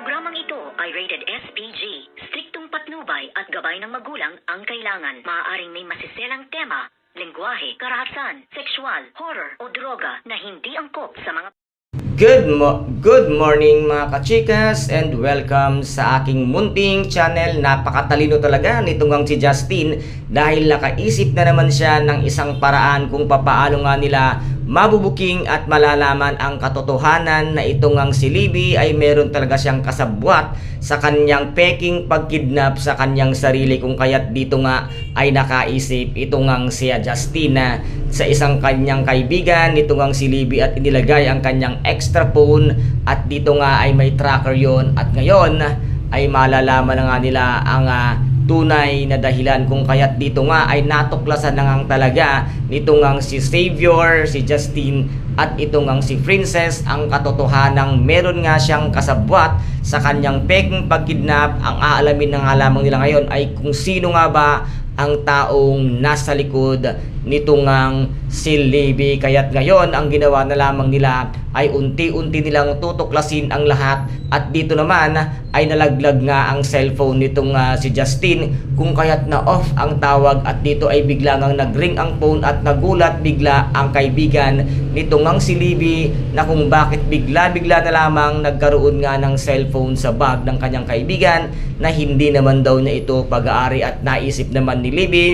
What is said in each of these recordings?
Programang ito ay rated SPG. Striktong patnubay at gabay ng magulang ang kailangan. Maaaring may masiselang tema, lengguwahe, karahasan, sexual, horror o droga na hindi angkop sa mga Good mo good morning mga kachikas and welcome sa aking munting channel. Napakatalino talaga nitong ang si Justin dahil nakaisip na naman siya ng isang paraan kung papaano nga nila mabubuking at malalaman ang katotohanan na itong ang si Libby ay meron talaga siyang kasabwat sa kanyang peking pagkidnap sa kanyang sarili kung kaya't dito nga ay nakaisip itong ang si Justina sa isang kanyang kaibigan. Nitong ang si Libby at inilagay ang kanyang extra phone at dito nga ay may tracker yon at ngayon ay malalaman na nga nila ang ah, tunay na dahilan kung kaya't dito nga ay natuklasan na nga talaga nito nga si Savior, si Justin at ito nga si Princess ang katotohanang meron nga siyang kasabwat sa kanyang peking pagkidnap. Ang aalamin na nga lamang nila ngayon ay kung sino nga ba ang taong nasa likod nito ngang si Libby. Kaya't ngayon, ang ginawa na lamang nila ay unti-unti nilang tutuklasin ang lahat at dito naman ay nalaglag nga ang cellphone nitong ah, si Justin kung kaya't na off ang tawag at dito ay bigla ngang nagring ang phone at nagulat bigla ang kaibigan nito ngang si Libby na kung bakit bigla-bigla na lamang nagkaroon nga ng cellphone sa bag ng kanyang kaibigan na hindi naman daw na ito pag-aari at naisip naman ni Libby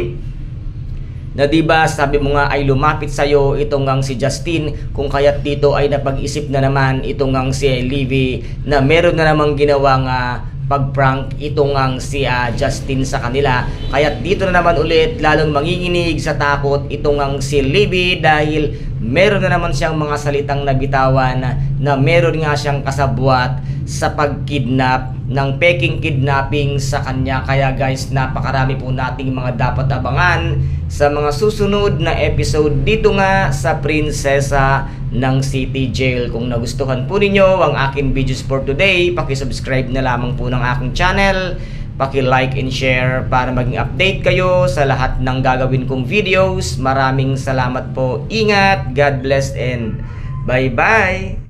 na di ba sabi mo nga ay lumapit sa iyo itong ngang si Justin. Kung kaya't dito ay napag-isip na naman itong ngang si Livy na meron na namang ginawang ah, pag-prank itong ngang si ah, Justin sa kanila. Kaya't dito na naman ulit lalong manginginig sa takot itong ngang si Livy dahil meron na naman siyang mga salitang nabitawan na, na meron nga siyang kasabwat sa pagkidnap ng peking kidnapping sa kanya. Kaya guys, napakarami po nating mga dapat abangan sa mga susunod na episode dito nga sa Prinsesa ng City Jail. Kung nagustuhan po ninyo ang aking videos for today, pakisubscribe na lamang po ng aking channel. Paki-like and share para maging update kayo sa lahat ng gagawin kong videos. Maraming salamat po. Ingat, God bless and bye-bye!